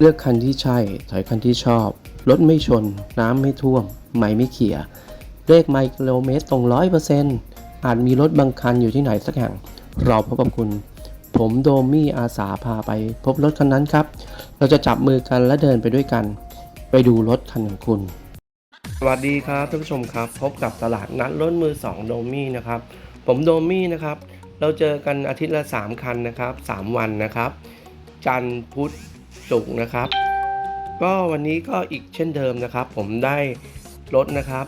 เลือกคันที่ใช่ ถอยคันที่ชอบ รถไม่ชน น้ำไม่ท่วม ไม่ไม่เขี่ย เลขไมล์กิโลเมตรตรงร้อยเปอร์เซ็นต์อาจมีรถบางคันอยู่ที่ไหนสักแห่ง เราพบกับคุณ ผมโดมี่อาสาพาไป พบรถคันนั้นครับ เราจะจับมือกันและเดินไปด้วยกัน ไปดูรถคันของคุณ สวัสดีครับท่านผู้ชมครับ พบกับตลาดนัดรถมือ2โดมี่นะครับ ผมโดมี่นะครับ เราเจอกันอาทิตย์ละ 3 คันนะครับ 3 วันนะครับ จันทร์พุธ ศุกนะครับ ก็วันนี้ก็อีกเช่นเดิมนะครับ ผมได้รถนะครับ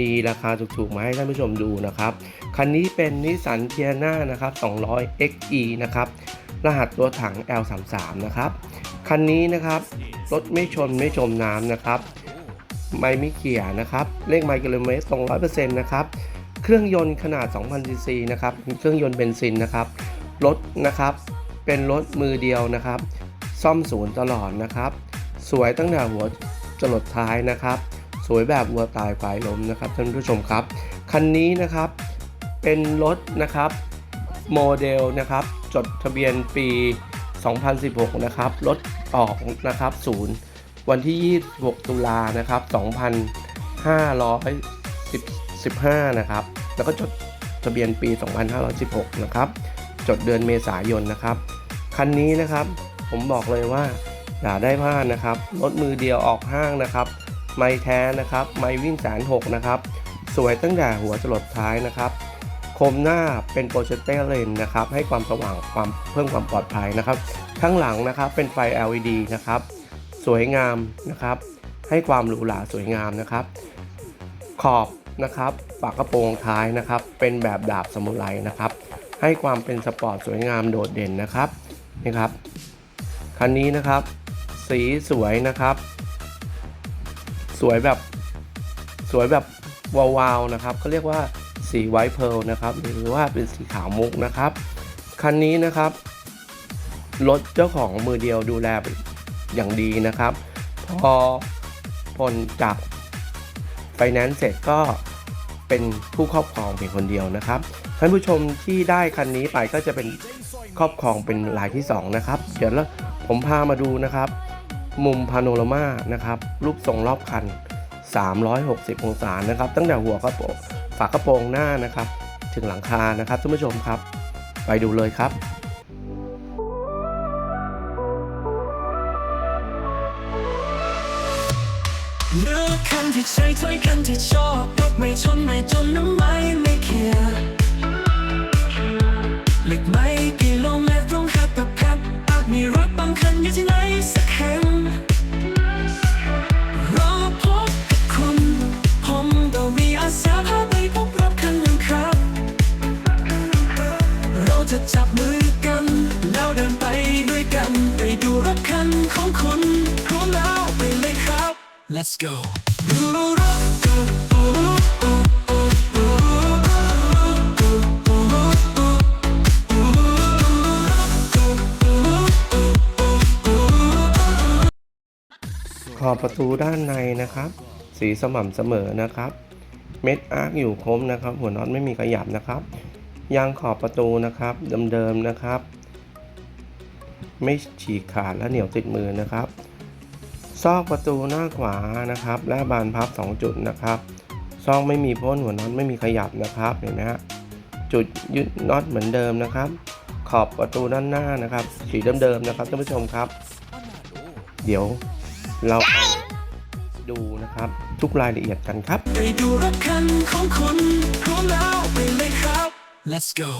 ดีๆ ราคาถูกๆ มาให้ท่านผู้ชมดูนะครับ คันนี้เป็นนิสสันเทียนานะครับ 200 XE นะครับ รหัสตัวถัง L33 นะครับ คันนี้นะครับ รถไม่ชนไม่จมน้ำนะครับ ไม่มีเกียร์นะครับ เลขไมล์กิโลเมตรตรง100%นะครับ เครื่องยนต์ขนาด 2,000ซีซีนะครับ เครื่องยนต์เบนซินนะครับ รถนะครับ เป็นรถมือเดียวนะครับ ซ่อมศูนย์ตลอดนะครับ สวยตั้งแต่หัวจรดท้ายนะครับ สวยแบบวัวตายควายล้มนะครับท่านผู้ชมครับ คันนี้นะครับเป็นรถนะครับโมเดลนะครับ จดทะเบียนปี 2016 นะครับ รถออกนะครับศูนย์วันที่ 26 ตุลานะครับ 2515 นะครับ แล้วก็จดทะเบียนปี 2516 นะครับ จดเดือนเมษายนนะครับ คันนี้นะครับ ผมบอกเลยว่าอย่าได้พลาดนะครับรถมือเดียวออกห้างนะครับไม่แท้นะครับไม่วิ่งแสนหกนะครับสวยตั้งแต่หัวจรดท้ายนะครับโคมหน้าเป็นโปรเจคเตอร์เลนนะครับให้ความสว่างความเพิ่มความปลอดภัยนะครับข้างหลังนะครับเป็นไฟ LED นะครับสวยงามนะครับให้ความหรูหราสวยงามนะครับ ขอบนะครับฝากระโปรงท้ายนะครับ เป็นแบบดาบสมุไรนะครับ ให้ความเป็นสปอร์ตสวยงามโดดเด่นนะครับนี่ครับ คันนี้นะครับ สีสวยนะครับ สวยแบบสวยแบบวาวๆนะครับเขาเรียกว่าสีไวท์เพลนะครับ หรือว่าเป็นสีขาวมุกนะครับ คันนี้นะครับรถเจ้าของมือเดียวดูแลอย่างดีนะครับ พอผลจากไฟแนนซ์เสร็จก็เป็นผู้ครอบครองเพียงคนเดียวนะครับท่านผู้ชมที่ได้คันนี้ไปก็จะเป็นครอบครองเป็นรายที่ 2 นะครับ เดี๋ยวแล้ว ผมพามาดูนะครับ มุมพาโนรามานะครับรูปทรงรอบคัน 360 องศานะครับ ตั้งแต่หัวกระโปรงฝากระโปรงหน้านะครับ ถึงหลังคานะครับท่านผู้ชมครับ ไปดูเลยครับเลือกคันที่ใช่ถ้อยคันที่ชอบรถไม่ชนไม่จนน้ำไม่ไม่เคียร์เล็กไม่ Let's go ดูรถกันขอบประตูด้านในนะครับ สีสม่ำเสมอนะครับ เม็ดอาร์คอยู่คมนะครับ หัวน็อตไม่มีขยับนะครับ ยางขอบประตูนะครับเดิมๆนะครับ ไม่ฉีกขาดและเหนียวติดมือนะครับ ซอกประตูหน้าขวานะครับและบานพับ 2 จุดนะครับซอกไม่มีพ่นหัวน็อตไม่มีขยับนะครับเห็นไหมฮะจุดยึดน็อตเหมือนเดิมนะครับ ขอบประตูด้านหน้านะครับ สีเดิมๆนะครับท่านผู้ชมครับ เดี๋ยวเราไปดูนะครับทุกรายละเอียดกันครับไปดูรถคันของคุณพร้อมแล้วไปเลยครับ Let's go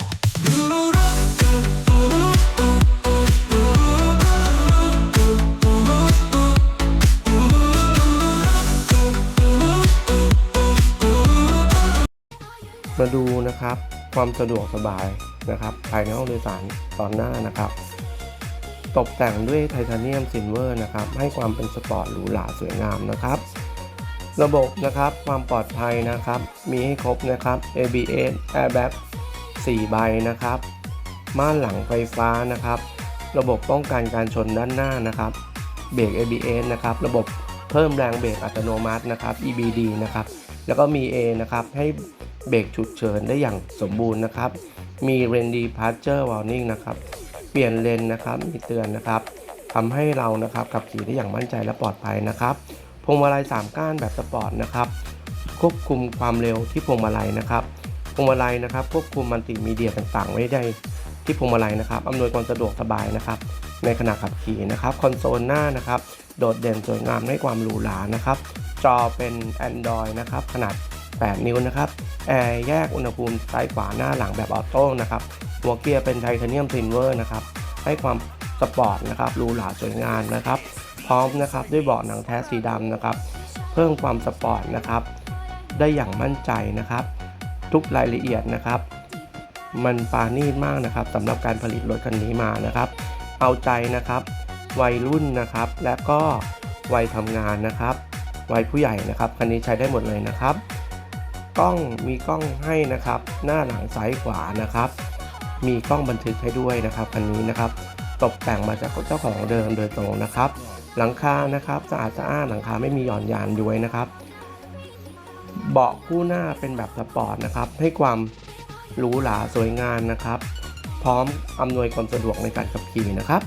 ดูรถ มาดูนะครับความสะดวกสบายนะครับภายในห้องโดยสารตอนหน้านะครับ ตกแต่งด้วยไทเทเนียมซิลเวอร์นะครับให้ความเป็นสปอร์ตหรูหราสวยงามนะครับระบบนะครับความปลอดภัยนะครับ มีให้ครบนะครับ ABS Airbag 4 ใบนะครับม่านหลังไฟฟ้านะครับ ระบบป้องกันการชนด้านหน้านะครับ เบรก ABS นะครับ ระบบ เพิ่มแรงเบรกอัตโนมัตินะครับ EBD นะครับแล้วก็มี A นะครับให้เบรกฉุกเฉินได้อย่างสมบูรณ์นะครับ มี Rain Departure Warning นะครับเปลี่ยนเลนนะครับมีเตือนนะครับทำให้เรานะครับขับขี่ได้อย่างมั่นใจและปลอดภัยนะครับพวงมาลัย3ก้านแบบสปอร์ตนะครับควบคุมความเร็วที่พวงมาลัยนะครับพวงมาลัยนะครับควบคุมมัลติมีเดียต่างๆ ไว้ได้ที่พวงมาลัยนะครับอำนวยความสะดวกสบายนะครับ ในขณะขับขี่นะครับคอนโซลหน้านะครับโดดเด่นสวยงามให้ความหรูหรานะครับจอเป็น Android นะครับขนาด 8 นิ้วนะครับแอร์แยกอุณหภูมิซ้ายขวาหน้าหลังแบบออโต้นะครับหัวเกียร์เป็นไทเทเนียมซิลเวอร์นะครับให้ความสปอร์ตนะครับหรูหราสวยงามนะครับพร้อมนะครับด้วยเบาะหนังแท้สีดำนะครับเพิ่มความสปอร์ตนะครับได้อย่างมั่นใจนะครับ ทุกรายละเอียดนะครับ มันปานีตมากนะครับสำหรับการผลิตรถคันนี้มานะครับ เอาใจนะครับ วัยรุ่นนะครับ และก็วัยทำงานนะครับ วัยผู้ใหญ่นะครับ คันนี้ใช้ได้หมดเลยนะครับ กล้องมีกล้องให้นะครับ หน้าหลังซ้ายขวานะครับ มีกล้องบันทึกให้ด้วยนะครับคันนี้นะครับ ตกแต่งมาจากเจ้าของเดิมโดยตรงนะครับ หลังคานะครับสะอาดสะอ้านหลังคาไม่มีหย่อนยานย้วยนะครับเบาะคู่หน้าเป็นแบบสปอร์ตนะครับ ให้ความหรูหราสวยงามนะครับ พร้อมอำนวยความสะดวกในการขับขี่นะครับ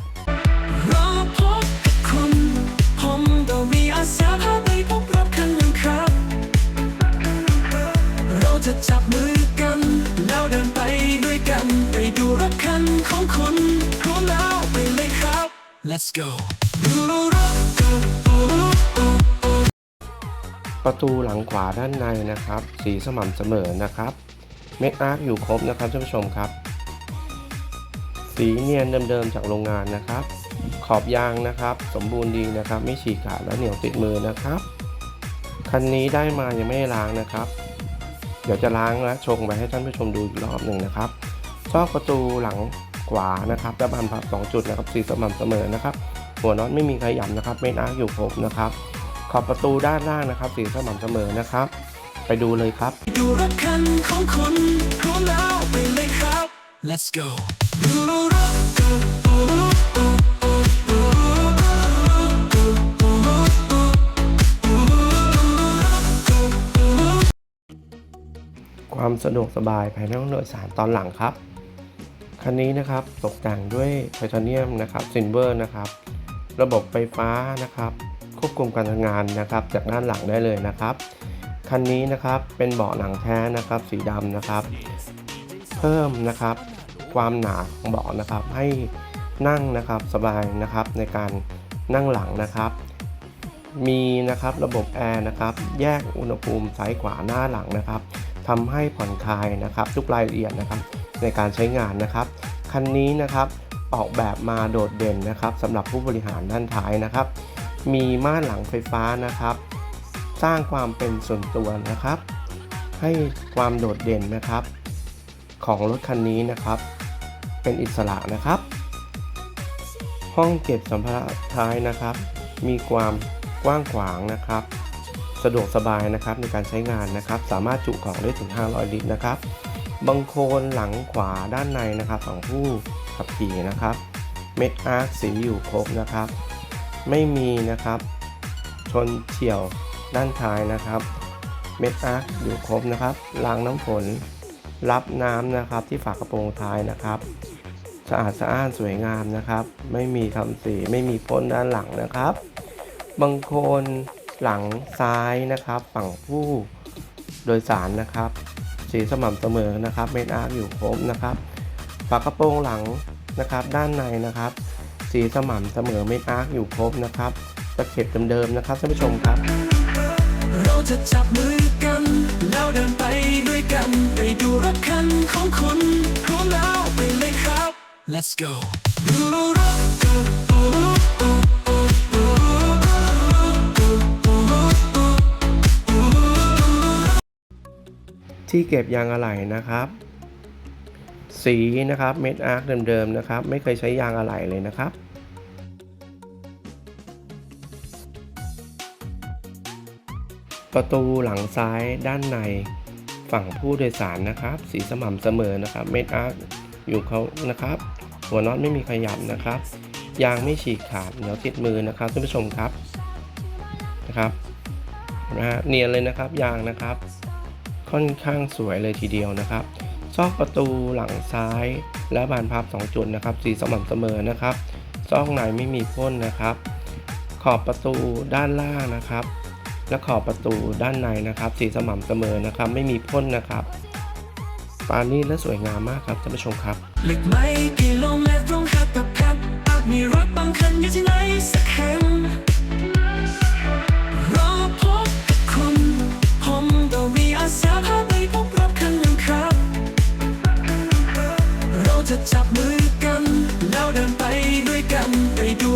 รอพบกับคุณผมก็มีอาสาพาไปพบรถคันหนึ่งครับเราจะจับมือกัน แล้วเดินไปด้วยกัน ไปดูรถคันของคุณพร้อมแล้วไปเลยครับ let's go ดูรถกันประตูหลังขวาด้านในนะครับ สีสม่ำเสมอนะครับ เม็ดอาร์คอยู่ครบนะครับท่านผู้ชมครับ สีเนียนเดิมๆจากโรงงานนะครับ ขอบยางนะครับ สมบูรณ์ดีนะครับ ไม่ฉีกขาดและเหนียวติดมือนะครับคันนี้ได้มายังไม่ได้ล้างนะครับ เดี๋ยวจะล้างและชงไปให้ท่านผู้ชมดูอีกรอบหนึ่งนะครับซอกประตูหลังขวานะครับและบานพับสองจุดนะครับสีสม่ำเสมอนะครับ หัวน็อตไม่มีขยับนะครับเม็ดอาอยู่ครบนะครับขอบประตูด้านล่างนะครับ สีสม่ำเสมอนะครับ ไปดูเลยครับดูรถคันของคุณพร้อมแล้วไปเลยครับ let's go ความสะดวกสบายภายในห้องโดยสารตอนหลังครับ คันนี้นะครับตกแต่งด้วยไทเทเนียมนะครับซิลเวอร์นะครับ ระบบไฟฟ้านะครับ ควบคุมการทำงานนะครับ จากด้านหลังได้เลยนะครับ คันนี้นะครับเป็นเบาะหนังแท้นะครับ สีดำนะครับ เพิ่มนะครับ ความหนาของเบาะนะครับ ให้นั่งนะครับสบายนะครับในการนั่งหลังนะครับ มีนะครับระบบแอร์นะครับ แยกอุณหภูมิซ้ายขวาหน้าหลังนะครับทำให้ผ่อนคลายนะครับ ทุกรายละเอียดนะครับ ในการใช้งานนะครับคันนี้นะครับออกแบบมาโดดเด่นนะครับสำหรับผู้บริหารด้านท้ายนะครับ มีม่านหลังไฟฟ้านะครับ สร้างความเป็นส่วนตัวนะครับ ให้ความโดดเด่นนะครับ ของรถคันนี้นะครับ เป็นอิสระนะครับ ห้องเก็บสัมภาระท้ายนะครับ มีความกว้างขวางนะครับ สะดวกสบายนะครับในการใช้งานนะครับ สามารถจุของได้ถึง 500 ลิตรนะครับบังโคลนหลังขวาด้านในนะครับของผู้ขับขี่นะครับ เม็ดอาร์คสีอยู่ครบนะครับ ไม่มีนะครับชนเฉี่ยวด้านท้ายนะครับ เม็ดอาร์คอยู่ครบนะครับรางน้ำฝนรับน้ำนะครับที่ฝากระโปรงท้ายนะครับ สะอาดสะอ้านสวยงามนะครับ ไม่มีทำสีไม่มีพ่นด้านหลังนะครับบังโคลนหลังซ้ายนะครับ ฝั่งผู้โดยสารนะครับ สีสม่ำเสมอนะครับเม็ดอาร์คอยู่ครบนะครับฝากระโปรงหลังนะครับ ด้านในนะครับ สีสม่ำเสมอเม็ดอาร์คอยู่ครบนะครับตะเข็บเดิมๆนะครับท่านผู้ชมครับ เราจะจับมือกันแล้วเดินไปด้วยกัน ไปดูรถคันของคุณพร้อมแล้วไปเลยครับ let's go ที่เก็บยางอะไหล่นะครับ สีนะครับเม็ดอาร์คเดิมๆนะครับ ไม่เคยใช้ยางอะไหล่เลยนะครับประตูหลังซ้ายด้านในฝั่งผู้โดยสารนะครับ สีสม่ำเสมอนะครับ เม็ดอาร์คอยู่เขานะครับ หัวน็อตไม่มีขยับนะครับ ยางไม่ฉีกขาดเหนียวติดมือนะครับท่านผู้ชมครับนะครับนะฮะเนียนเลยนะครับยางนะครับ ค่อนข้างสวยเลยทีเดียวนะครับ ซอกประตูหลังซ้าย และบานพับ 2 จุดนะครับ สีสม่ำเสมอนะครับ ซอกในไม่มีพ่นนะครับ ขอบประตูด้านล่างนะครับ และขอบประตูด้านในนะครับ สีสม่ำเสมอนะครับ ไม่มีพ่นนะครับ ปานี่และสวยงามมากครับท่านผู้ชมครับเล็กไม้กิโลเมตรตรงหักกับแคบอาจมีรถบางคันอยู่ที่ไหนสักแห่งรอพบกับคุณผมต้องมีอาสาพาไปพบรถคันหนึ่งครับ เราจะจับมือกันแล้วเดินไปด้วยกันไปดู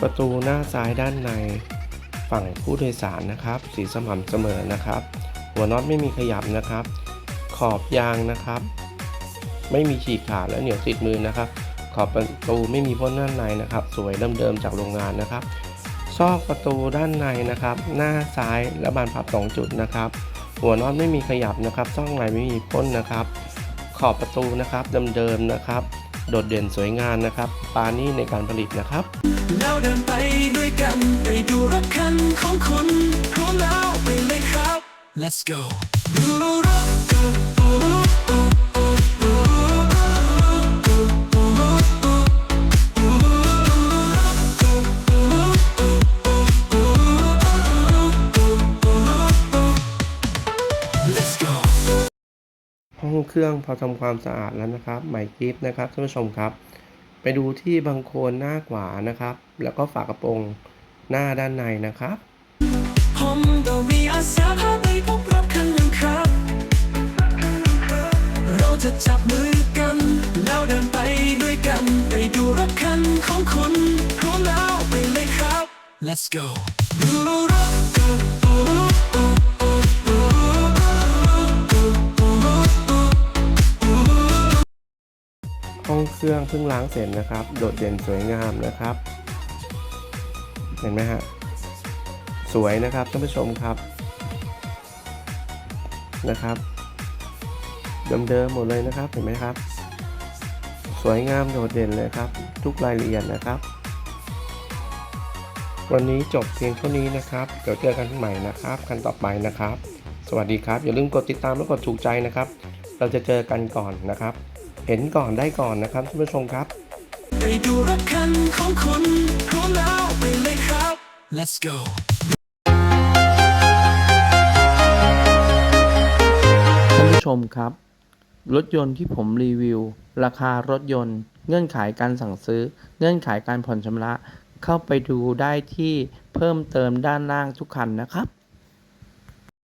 ประตูหน้าซ้ายด้านในฝั่งผู้โดยสารนะครับ สีสม่ำเสมอนะครับ หัวน็อตไม่มีขยับนะครับ ขอบยางนะครับ ไม่มีฉีกขาดและเหนียวติดมือนะครับ ขอบประตูไม่มีพ่นด้านในนะครับ สวยเดิมๆจากโรงงานนะครับ ซอกประตูด้านในนะครับ หน้าซ้ายและบานพับ2จุดนะครับ หัวน็อตไม่มีขยับนะครับซ่องในไม่มีพ่นนะครับ ขอบประตูนะครับเดิมๆนะครับ โดดเด่นสวยงามนะครับ ปานี่ในการผลิตนะครับแล้วเดินไปด้วยกันไปดูรถคันของคุณพร้อมแล้วไปเลยครับ let's go ดูรถ ห้องเครื่องพอทำความสะอาดแล้วนะครับใหม่กริฟนะครับท่านผู้ชมครับ ไปดูที่บังโคนหน้าขวานะครับ แล้วก็ฝากระโปรงหน้าด้านในนะครับ จะจับมือกัน แล้วเดินไปด้วยกันไปดูรถคันของคุณพร้อมแล้วไปเลยครับ let's go ดูรถกันห้องเครื่องเพิ่งล้างเสร็จนะครับ โดดเด่นสวยงามนะครับ เห็นไหมฮะ สวยนะครับท่านผู้ชมครับนะครับ เดิมๆหมดเลยนะครับเห็นไหมครับ สวยงามโดดเด่นเลยครับ ทุกรายละเอียดนะครับ วันนี้จบเพียงเท่านี้นะครับ เดี๋ยวเจอกันใหม่นะครับคันต่อไปนะครับ สวัสดีครับ อย่าลืมกดติดตามและกดถูกใจนะครับ เราจะเจอกันก่อนนะครับ เห็นก่อนได้ก่อนนะครับท่านผู้ชมครับไปดูรถคันของคุณพร้อมแล้วไปเลยครับ let's go ท่านผู้ชมครับ รถยนต์ที่ผมรีวิว ราคารถยนต์ เงื่อนไขการสั่งซื้อ เงื่อนไขการผ่อนชำระ เข้าไปดูได้ที่เพิ่มเติมด้านล่างทุกคันนะครับ